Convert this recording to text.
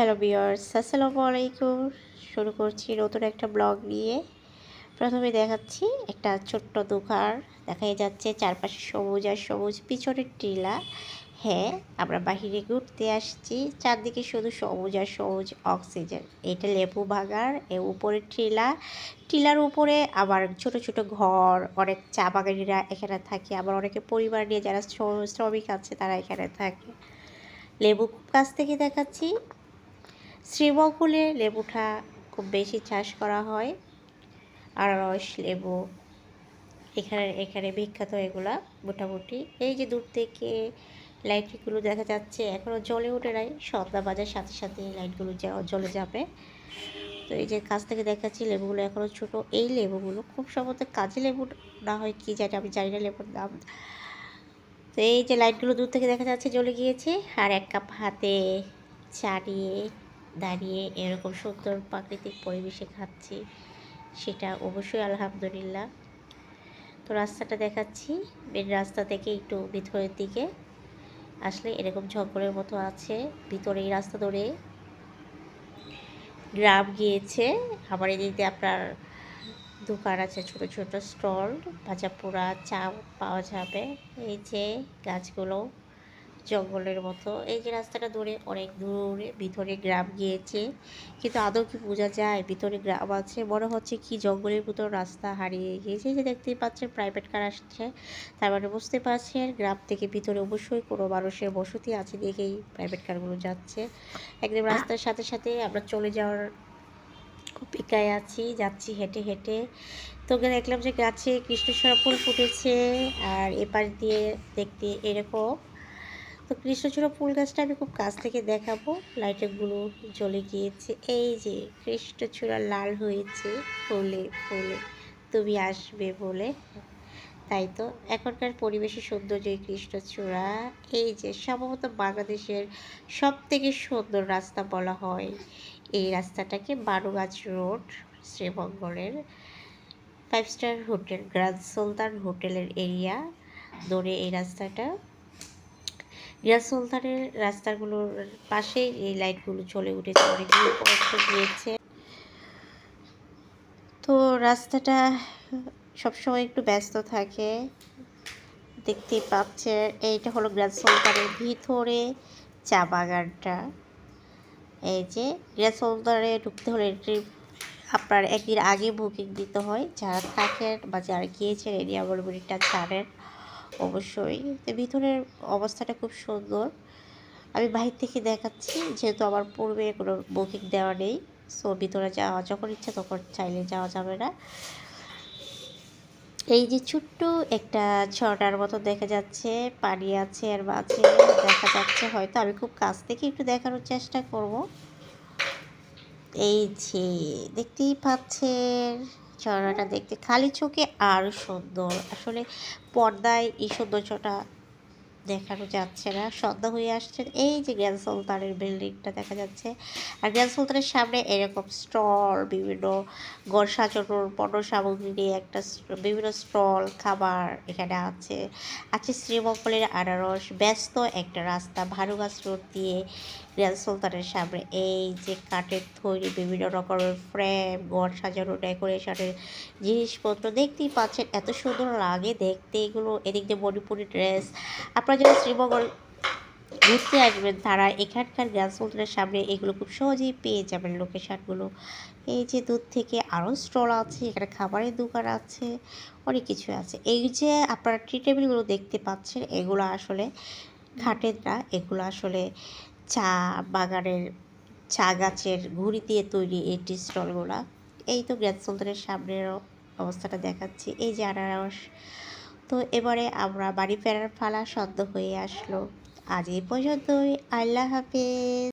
Hello বিয়ার্স আসসালামু আলাইকুম। শুরু করছি নতুন একটা ব্লগ নিয়ে। প্রথমে দেখাচ্ছি একটা ছোট্ট দোকান। দেখাই যাচ্ছে চারপাশে সবুজ আর সবুজ, পিছনের টিলা। হ্যাঁ আমরা বাহিরে ঘুরতে আসছি। চারদিকে শুধু সবুজ আর সবুজ অক্সিজেন। এটা লেবু বাগান, এ উপরে টিলা। টিলার উপরে আবার ছোট ছোট ঘর, অনেক চা বাগানিরা এখানে থাকে। আবার অনেকে পরিবার নিয়ে যারা শ্রমিক আছে তারা এখানে থাকে। লেবু গাছ থেকে দেখাচ্ছি। শ্রীবকুলে লেবুটা খুব বেশি চাষ করা হয়। আনারস, লেবু, এখানে এখানে বিখ্যাত এগুলা মোটামুটি। এই যে দূর থেকে লাইটগুলো দেখা যাচ্ছে এখনও জলে ওঠে নাই। সন্ধ্যা বাজার সাথে সাথে লাইটগুলো জলে যাবে। তো এই যে কাছ থেকে দেখাচ্ছি লেবুগুলো এখনও ছোট। এই লেবুগুলো খুব সম্ভবত কাজে লেবু না হয় কি জানি, আমি জানি না লেবুর দাম তো এই যে লাইটগুলো দূর থেকে দেখা যাচ্ছে জ্বলে গিয়েছে। আর এক কাপ হাতে চা নিয়ে দাঁড়িয়ে এরকম সুন্দর প্রাকৃতিক পরিবেশে খাচ্ছি, সেটা অবশ্যই আলহামদুলিল্লাহ। তো রাস্তাটা দেখাচ্ছি মেন রাস্তা থেকে একটু ভিতরের দিকে। আসলে এরকম জঙ্গলের মতো আছে, ভিতরে এই রাস্তা ধরে গ্রাম গিয়েছে। আবার এদিকে আপনার দোকান আছে, ছোট ছোট স্টল ভাজা পোড়া চা পাওয়া যাবে। এই যে গাছগুলো। জঙ্গলের মতো। এই যে রাস্তাটা ধরে অনেক দূরে ভিতরে গ্রাম গিয়েছে। কিন্তু আদৌ কি বোঝা যায়? ভিতরে গ্রাম আছে। মনে হচ্ছে কি জঙ্গলের ভিতর রাস্তা হারিয়ে গিয়েছে। যে দেখতেই পাচ্ছেন প্রাইভেট কার আসছে। তার মানে বুঝতে পারছেন গ্রাম থেকে ভিতরে অবশ্যই কোনো মানুষের বসতি আছে দেখেই প্রাইভেট কারগুলো যাচ্ছে। একদম রাস্তার সাথে সাথে আমরা চলে যাওয়ার অপেক্ষায় আছি। যাচ্ছি হেঁটে হেঁটে। তো দেখলাম যে গাছে কৃষ্ণচূড়া ফুল ফুটেছে। আর এপাশ দিয়ে দেখতে এরকম। তো কৃষ্ণচূড়া ফুল গাছটা আমি খুব কাছ থেকে দেখাবো। লাইটেরগুলো জ্বলে গিয়েছে। এই যে কৃষ্ণচূড়া লাল হয়েছে ফুলে ফুলে। তুমি আসবে বলে। তাই তো, এখনকার পরিবেশের সৌন্দর্য এই কৃষ্ণচূড়া। এই যে সম্ভবত বাংলাদেশের সব থেকে সুন্দর রাস্তা বলা হয়। এই রাস্তাটাকে বারোগাছ রোড শ্রীমঙ্গলের five star hotel grand Sultan হোটেলের এরিয়া। দৌড়ে এই রাস্তাটা গ্রান্ড সুলতানের রাস্তাগুলোর পাশে এই লাইটগুলো চলে উঠেছে, অনেকগুলো কষ্ট গিয়েছে। তো রাস্তাটা সবসময় একটু ব্যস্ত থাকে, দেখতেই পাচ্ছে। এইটা হলো গ্রান্ড সুলতানের ভিতরে চা বাগানটা। এই যে গ্যাস হোল্ডারে ঢুকতে হলে এন্ট্রি আপনার একদিন আগে বুকিং দিতে হয়, যারা থাকেন বা যারা গিয়েছেন এরিয়া বলবুরিটা ছাড়েন। অবশ্যই। তো ভিতরের অবস্থাটা খুব সুন্দর। আমি বাহির থেকে দেখাচ্ছি, যেহেতু আমার পূর্বে কোনো বুকিং দেওয়া নেই। সো ভিতরে যাওয়া যখন ইচ্ছা তখন চাইলে যাওয়া যাবে না। এই যে ছোট্ট একটা ছটার মতো দেখা যাচ্ছে, পানি আছে আর মাঝে, দেখা যাচ্ছে হয়তো। আমি খুব কাছ থেকে একটু দেখানোর চেষ্টা করব। এই যে, দেখতেই পাচ্ছেন। ঝর্ণাটা দেখতে। খালি চোখে আরও সুন্দর। আসলে পর্দায় এই সৌন্দর্যটা দেখানো যাচ্ছে না। সন্ধ্যা হয়ে আসছে এই যে গ্র্যান্ড সুলতানের বিল্ডিংটা দেখা যাচ্ছে। আর গ্র্যান্ড সুলতানের সামনে এরকম স্টল, বিভিন্ন ঘর সাজানোর পণ্য সামগ্রী নিয়ে একটা বিভিন্ন স্টল, খাবার এখানে আছে। আছে শ্রীমঙ্গলের আনারস, ব্যস্ত একটা রাস্তা, ভানুগাছ রোড দিয়ে গ্র্যান্ড সুলতানের সামনে। এই যে কাঠের তৈরি বিভিন্ন রকমের ফ্রেম, ঘর সাজানো, ডেকোরেশনের জিনিসপত্র দেখতেই পাচ্ছেন, এত সুন্দর লাগে দেখতে। এগুলো এদিক দিয়ে মণিপুরি ড্রেস। আপনারা যারা শ্রীমঙ্গল ঘুরতে আসবেন, তারা এখানকার গ্যাস হোল্ডারের সামনে এগুলো খুব সহজেই পেয়ে যাবেন লোকেশানগুলো। এই যে দুধ থেকে আরও স্টল আছে, এখানে খাবারের দোকান আছে, অনেক কিছু আছে। এই যে আপনারা টি টেবিলগুলো দেখতে পাচ্ছেন, এগুলো আসলে ঘাটের না, এগুলো আসলে চা বাগানের চা গাছের ঘুড়ি দিয়ে তৈরি এই টি স্টলগুলো এই তো গ্র্যান্ড সুলতানের সামনের অবস্থাটা দেখাচ্ছি। এই যে আনারস। তো এবারে আমরা বাড়ি ফেরার ফালা সদ্য হয়ে আসলো। আজ এই পর্যন্তই। আল্লাহ হাফেজ।